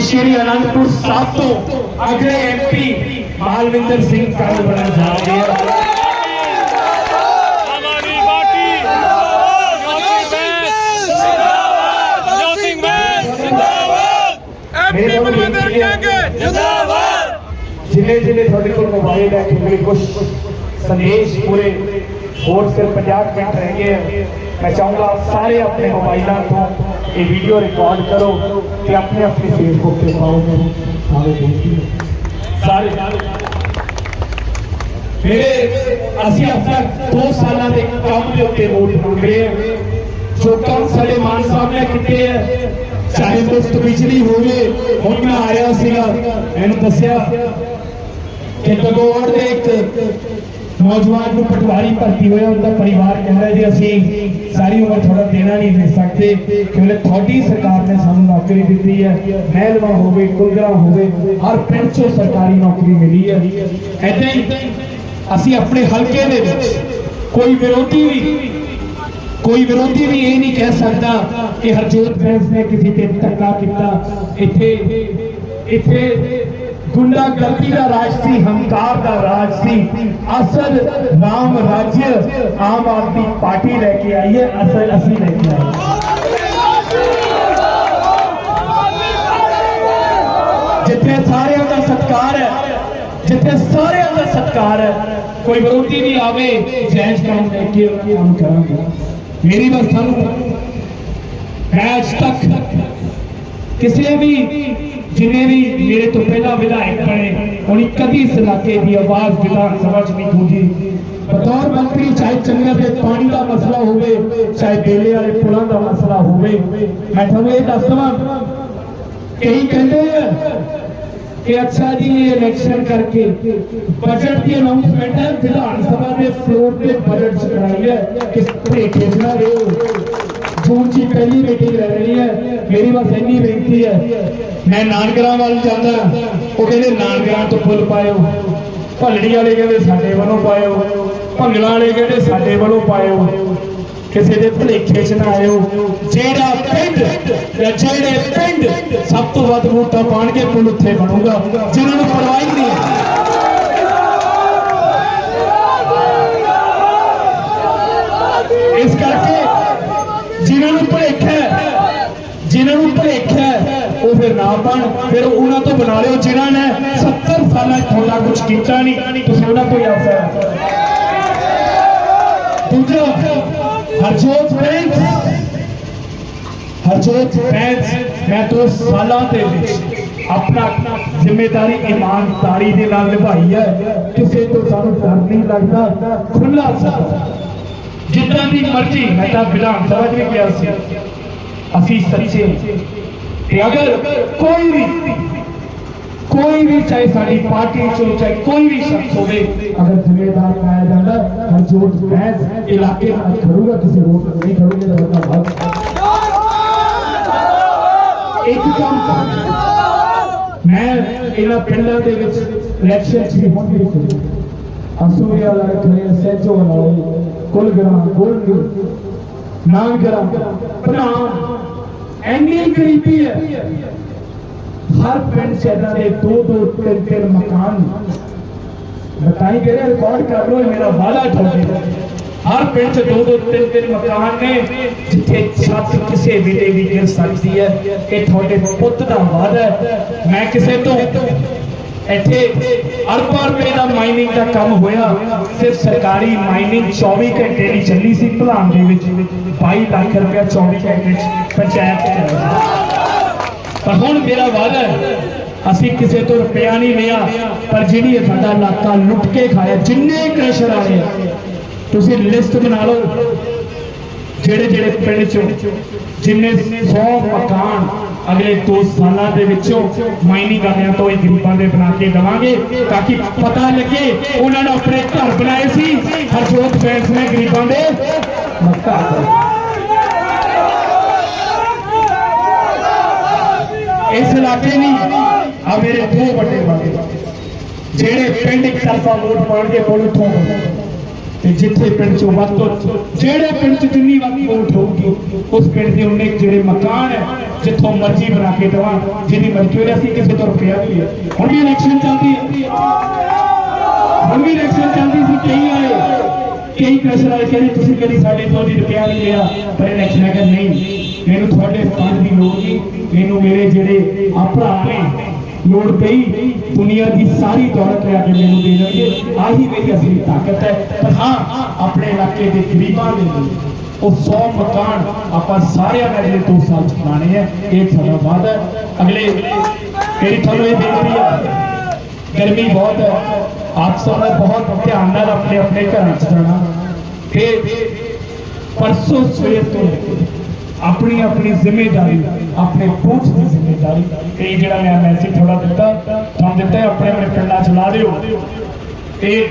श्री अनंतपुर साहब को अगले एमपी मालविंदर सिंह का बनाया जा रहा है ਜਿੰਦਾਬਾਦ ਮੇਰੇ ਵੱਲੋਂ ਬੇਨਤੀ ਹੈ ਜਿੰਦਾਬਾਦ ਜਿੰਨੇ ਜਿੰਨੇ ਤੁਹਾਡੇ ਕੋਲ ਮੋਬਾਈਲ ਹੈ ਕਿਉਂਕਿ ਕੁਝ ਸੰਦੇਸ਼ ਪੂਰੇ ਹੋਰ ਸਿਰ 50 ਮਿੰਟ ਰਹਿ ਗਏ ਹੈ ਮੈਂ ਚਾਹੂੰਗਾ ਆਪ ਸਾਰੇ ਆਪਣੇ ਮੋਬਾਈਲਾਂ ਤੋਂ ਇਹ ਵੀਡੀਓ ਰਿਕਾਰਡ ਕਰੋ ਤੇ ਆਪਣੇ ਆਪਣੇ ਫੇਸਬੁੱਕ ਤੇ ਪਾਓ ਮੈਨੂੰ ਸਾਰੇ ਬੇਨਤੀ ਹੈ ਸਾਰੇ ਮੇਰੇ ਅਸੀਂ ਆਪਣਾ 2 ਸਾਲਾਂ ਦੇ ਕੰਮ ਦੇ ਉੱਤੇ ਵੋਟ ਮੰਗ ਰਹੇ ਹਾਂ ਜੋ ਕੰਮ ਸਾਡੇ ਮਾਨ ਸਾਹਿਬ ਨੇ ਕੀਤੇ ਹੈ ਚਾਹੇ ਮੁਫਤ ਬਿਜਲੀ ਹੋਵੇ, ਹੁਣ ਮੈਂ ਆਇਆ ਸੀਗਾ, ਮੈਨੂੰ ਦੱਸਿਆ ਕਿ ਤਗੋੜ ਦੇ ਇੱਕ ਨੌਜਵਾਨ ਨੂੰ ਪਟਵਾਰੀ ਭਰਤੀ ਹੋਇਆ, ਉਹਦਾ ਪਰਿਵਾਰ ਕਹਿੰਦਾ ਜੀ, ਅਸੀਂ ਸਾਰੀ ਉਮਰ ਥੋੜਾ ਦੇਣਾ ਨਹੀਂ ਦੇ ਸਕਦੇ, ਕਿਉਂਕਿ ਤੁਹਾਡੀ ਸਰਕਾਰ ਨੇ ਸਾਨੂੰ ਨੌਕਰੀ ਦਿੱਤੀ ਹੈ, ਮਹਿਲਵਾ ਹੋਵੇ, ਕੁਲਗਰਾ ਹੋਵੇ, ਹਰ ਪਿੰਡ 'ਚੋਂ ਸਰਕਾਰੀ ਨੌਕਰੀ ਮਿਲੀ ਹੈ। ਏਦਾਂ ਹੀ ਅਸੀਂ ਆਪਣੇ ਹਲਕੇ ਦੇ ਵਿੱਚ ਕੋਈ ਵਿਰੋਧੀ ਵੀ कोई विरोधी भी यही नहीं कह सकता कि हरजोत ਬੈਂਸ ਨੇ ਕਿਸੇ ਤੇ ਧੱਕਾ ਕੀਤਾ ਇੱਥੇ ਇੱਥੇ गुंडा गर्दी का राज सी हंकार का राज सी असल राम राज्य आम आदमी पार्टी लेके आई है, असल असी लेके आई। जितने सारे का सत्कार है, जितने सारे का सत्कार है, कोई विरोधी भी आवे जैश काम लेके काम करा ਮੇਰੀ ਬਸ ਤੁਹਾਨੂੰ ਮੈਂ ਤੱਕ ਕਿਸੇ ਵੀ, ਜਿਨੇ ਵੀ ਮੇਰੇ ਤੋਂ ਪਹਿਲਾਂ ਵਿਧਾਇਕ ਬਣੇ, ਉਹਨੇ ਕਦੀ ਇਸ ਇਲਾਕੇ ਦੀ ਆਵਾਜ਼ ਵਿਧਾਨ ਸਭਾ 'ਚ ਨਹੀਂ ਗੂੰਜੀ। ਬਤੌਰ ਮੰਤਰੀ ਚਾਹੇ ਚੰਗੇ ਦੇ ਪਾਣੀ ਦਾ ਮਸਲਾ ਹੋਵੇ, ਚਾਹੇ ਬੇਲੇ ਵਾਲੇ ਪੁਲਾਂ ਦਾ ਮਸਲਾ ਹੋਵੇ, ਮੈਂ ਤੁਹਾਨੂੰ ਇਹ ਦੱਸ ਦਵਾਂ, ਕਈ ਕਹਿੰਦੇ ਆ ਕਿ ਅੱਛਾ ਜੀ ਇਹ ਇਲੈਕਸ਼ਨ ਕਰਕੇ ਬਜਟ ਦੀ ਅਨਾਉਂਸਮੈਂਟ ਹੈ, ਵਿਧਾਨ ਸਭਾ ਦੇ ਫਲੋਰ ਤੇ ਬਜਟ ਚ ਹੈ। ਕਿ ਭੇਟੇ ਨਾ ਰਹੋ ਜੂਨ ਦੀ ਪਹਿਲੀ ਮੀਟਿੰਗ ਰਹਿ ਰਹੀ ਹੈ। ਮੇਰੀ ਬਸ ਇੰਨੀ ਬੇਨਤੀ ਹੈ, ਮੈਂ ਨਾਨਕਰਾਂ ਵੱਲ ਜਾਂਦਾ, ਉਹ ਕਹਿੰਦੇ ਨਾਨਕਰਾਂ ਤੋਂ ਫੁੱਲ ਪਾਇਓ। ਭੱਲੜੀ ਵਾਲੇ ਕਹਿੰਦੇ ਸਾਡੇ ਵੱਲੋਂ ਪਾਇਓ, ਭੰਗਲਾ ਵਾਲੇ ਕਹਿੰਦੇ ਸਾਡੇ ਵੱਲੋਂ ਪਾਇਓ। ਕਿਸੇ ਦੇ ਭੁਲੇਖੇ ਚ ਨਾ ਆਇਓ। ਜਿਹੜਾ ਪਿੰਡ ਜਾਂ ਜਿਹੜੇ ਪਿੰਡ ਸਭ ਤੋਂ ਵੱਧ ਵੋਟਾਂ ਪਾਣਗੇ, ਪੁੱਲ ਉੱਥੇ ਬਣੂਗਾ। ਜਿਨ੍ਹਾਂ ਨੂੰ ਪਰਵਾਹ ਹੀ ਨਹੀਂ ਹੈ। ਇਸ ਕਰਕੇ ਜਿਨ੍ਹਾਂ ਨੂੰ ਭੁਲੇਖਾ ਜਿਨ੍ਹਾਂ ਨੂੰ ਭੁਲੇਖਾ ਉਹ ਫਿਰ ਨਾ ਬਣ। ਫਿਰ ਉਹਨਾਂ ਤੋਂ ਬਣਾ ਲਿਓ ਜਿਨ੍ਹਾਂ ਨੇ 70 ਸਾਲਾਂ ਤੁਹਾਡਾ ਕੁਝ ਕੀਤਾ ਨਹੀਂ। ਤੁਸੀਂ ਉਹਨਾਂ ਤੋਂ ਹੀ ਆਸਾ ਦੂਜਾ हरजोत पैंच। हरजोत पैंच, मैं तो सालों के अपना ज़िम्मेदारी, ईमानदारी के नाल निभाई है। किसी तो सानू डर नहीं लगता खुला जितना की मर्ज़ी, मैं तो विधान भी गया असी सच्चे अगर कोई भी ਸੱਚੇ ਤੇ ਅਗਰ ਕੋਈ ਵੀ ਕੋਈ ਵੀ ਚਾਹੇ ਸਾਡੀ ਪਾਰਟੀ ਚੋਂ ਚਾਹੇ ਕੋਈ ਵੀ ਸ਼ਖਸ ਹੋਵੇ ਅਗਰ ਜ਼ਿੰਮੇਦਾਰ ਪਾਇਆ ਜਾਂਦਾ ਹਰਜੋਤ ਬੈਂਸ ਇਲਾਕੇ ਨਾਲ ਖੜੂਗਾ ਕਿਸੇ ਰੋਡ ਤੇ ਨਹੀਂ ਖੜੂਗੇ ਤਾਂ ਉਹਦਾ ਬਾਤ ਇੱਕ ਕੰਮ ਕਰ ਮੈਂ ਇਹਨਾਂ ਪਿੰਡਾਂ ਦੇ ਵਿੱਚ ਇਲੈਕਸ਼ਨ ਚ ਵੀ ਹੁਣ ਵੀ ਖੜੀ ਅਸੂਰੀਆ ਲੜ ਖੜੇ ਸੈਜੋ ਵਾਲੇ ਕੁਲਗਰਾਂ ਗੋਲਡੀ ਨਾਨਗਰਾਂ ਭਰਾ ਐਨੀ ਗਰੀਬੀ ਹੈ ਹਰ ਪਿੰਡ ਚ ਇਹਨਾਂ ਦੇ ਦੋ ਦੋ, ਤਿੰਨ ਤਿੰਨ ਮਕਾਨ ਬਤਾਈ ਗਏ ਰਿਕਾਰਡ ਕਰ ਲੋ ਮੇਰਾ ਵਾਦਾ ਠੋਕੇ ਹਰ ਪਿੰਡ ਚ ਦੋ ਦੋ, ਤਿੰਨ ਤਿੰਨ ਮਕਾਨ ਨੇ, ਜਿੱਥੇ ਛੱਤ ਕਿਸੇ ਵੇਲੇ ਵੀ ਗਿਰ ਸਕਦੀ ਹੈ। ਇਹ ਤੁਹਾਡੇ ਪੁੱਤ ਦਾ ਵਾਦਾ ਹੈ। ਮੈਂ ਕਿਸੇ ਤੋਂ ਇੱਥੇ ਅਰਬਾਂ ਰੁਪਏ ਦਾ ਮਾਈਨਿੰਗ ਦਾ ਕੰਮ ਹੋਇਆ। ਸਿਰਫ ਸਰਕਾਰੀ ਮਾਈਨਿੰਗ 24 ਘੰਟੇ ਦੀ ਚੱਲੀ ਸੀ ਭਲਾਮ ਦੇ ਵਿੱਚ। 22 ਲੱਖ ਰੁਪਏ 24 ਘੰਟੇ ਚ ਪੰਚਾਇਤ ਚ ਚੱਲਿਆ। ਪਰ ਹੁਣ ਮੇਰਾ ਵਾਅਦਾ ਹੈ, ਅਸੀਂ ਕਿਸੇ ਤੋਂ ਰੁਪਿਆ ਨਹੀਂ ਲਿਆ, ਪਰ ਜਿਹੜੀ ਇਹ ਸਾਡਾ ਇਲਾਕਾ ਲੁੱਟ ਕੇ ਖਾਇਆ, ਜਿੰਨੇ ਕ੍ਰੈਸ਼ਰ ਆਏ ਤੁਸੀਂ ਲਿਸਟ ਬਣਾ ਲਓ, ਜਿਹੜੇ ਜਿਹੜੇ ਪਿੰਡ ਚੋਂ, ਜਿੰਨੇ 100 ਮਕਾਨ ਅਗਲੇ 2 ਸਾਲਾਂ ਦੇ ਵਿੱਚੋਂ ਮਾਈਨਿੰਗ ਵਾਲਿਆਂ ਤੋਂ ਹੀ ਗਰੀਬਾਂ ਦੇ ਬਣਾ ਕੇ ਦਵਾਂਗੇ, ਤਾਂ ਕਿ ਪਤਾ ਲੱਗੇ ਉਹਨਾਂ ਨੇ ਆਪਣੇ ਘਰ ਬਣਾਏ ਸੀ, ਹਰਜੋਤ ਫੈਂਸ ਨੇ ਗਰੀਬਾਂ ਦੇ ਘਰ ਬਣਾਏ ਇਸ ਇਲਾਕੇ ਨਹੀਂ ਆ ਮੇਰੇ ਦੋ ਵੱਡੇ ਵਾਲੇ ਜਿਹੜੇ ਪਿੰਡ ਇੱਕ ਤਰਫਾ ਵੋਟ ਪਾਉਣਗੇ ਬੋਲ ਉਠੋ ਤੇ ਜਿੱਥੇ ਪਿੰਡ ਚੋਂ ਵੱਧ ਤੋਂ ਜਿਹੜੇ ਪਿੰਡ ਚ ਜਿੰਨੀ ਵੱਧ ਵੋਟ ਹੋਊਗੀ ਉਸ ਪਿੰਡ ਦੇ ਉਹਨੇ ਜਿਹੜੇ ਮਕਾਨ ਹੈ ਜਿੱਥੋਂ ਮਰਜ਼ੀ ਬਣਾ ਕੇ ਦਵਾਂ ਜਿਹਦੀ ਮਨਜ਼ੂਰੀ ਅਸੀਂ ਕਿਸੇ ਤੋਂ ਰੁਪਿਆ ਨਹੀਂ ਹੈ ਹੁਣ ਵੀ ਇਲੈਕਸ਼ਨ ਚੱਲਦੀ ਹੈ ਹੁਣ ਵੀ ਇਲੈਕਸ਼ਨ ਚੱਲਦੀ ਸੀ ਕਈ ਆਏ ਕਈ ਪ੍ਰੈਸ਼ਰ ਆਏ ਕਹਿੰਦੇ ਤੁਸੀਂ ਕਦੀ ਸਾਡੇ ਤੋਂ ਦੀ ਰੁਪਿਆ ਨਹੀਂ ਲਿਆ ਪਰ ਇਲੈਕਸ਼ਨ ਹੈ ਕਿ ਨਹੀਂ ਮੈਨੂੰ ਤੁਹਾਡੇ ਫੰਡ ਦੀ ਲੋੜ ਨਹੀਂ। ਮੈਨੂੰ ਮੇਰੇ ਜਿਹੜੇ ਆ ਭਰਾ ਨੇ ਲੋੜ ਪਈ ਦੁਨੀਆ ਦੀ ਸਾਰੀ ਦੌਲਤ ਲਿਆ ਕੇ ਮੈਨੂੰ ਦੇ ਦੇਣਗੇ। ਆਹੀ ਮੇਰੀ ਅਸਲੀ ਤਾਕਤ ਹੈ। ਪਰ ਹਾਂ, ਆਪਣੇ ਇਲਾਕੇ ਦੇ ਗਰੀਬਾਂ ਦੇ ਲਈ ਉਹ 100 ਮਕਾਨ ਆਪਾਂ ਸਾਰਿਆਂ ਨੇ ਅਗਲੇ 2 ਸਾਲ ਚ ਬਣਾਉਣੇ ਹੈ ਇਹ ਸਾਡਾ ਵਾਅਦਾ ਹੈ। ਅਗਲੇ, ਮੇਰੀ ਤੁਹਾਨੂੰ ਇਹ ਬੇਨਤੀ ਹੈ, ਗਰਮੀ ਬਹੁਤ ਹੈ। ਆਪ ਸਭ ਨੇ ਬਹੁਤ ਧਿਆਨ ਨਾਲ ਆਪਣੇ ਆਪਣੇ ਘਰਾਂ ਚ ਜਾਣਾ। ਤੇ ਪਰਸੋਂ ਸਵੇਰ ਤੋਂ ਆਪਣੀ ਆਪਣੀ ਜ਼ਿੰਮੇਵਾਰੀ ਆਪਣੇ ਬੂਥ ਦੀ ਜ਼ਿੰਮੇਵਾਰੀ ਇਹ ਜਿਹੜਾ ਮੈਂ ਮੈਸੇਜ ਥੋੜਾ ਦਿੱਤਾ, ਤੁਹਾਨੂੰ ਦਿੱਤਾ ਆਪਣੇ ਆਪਣੇ ਪਿੰਡਾਂ ਚ ਲਾ ਦਿਓ। ਤੇ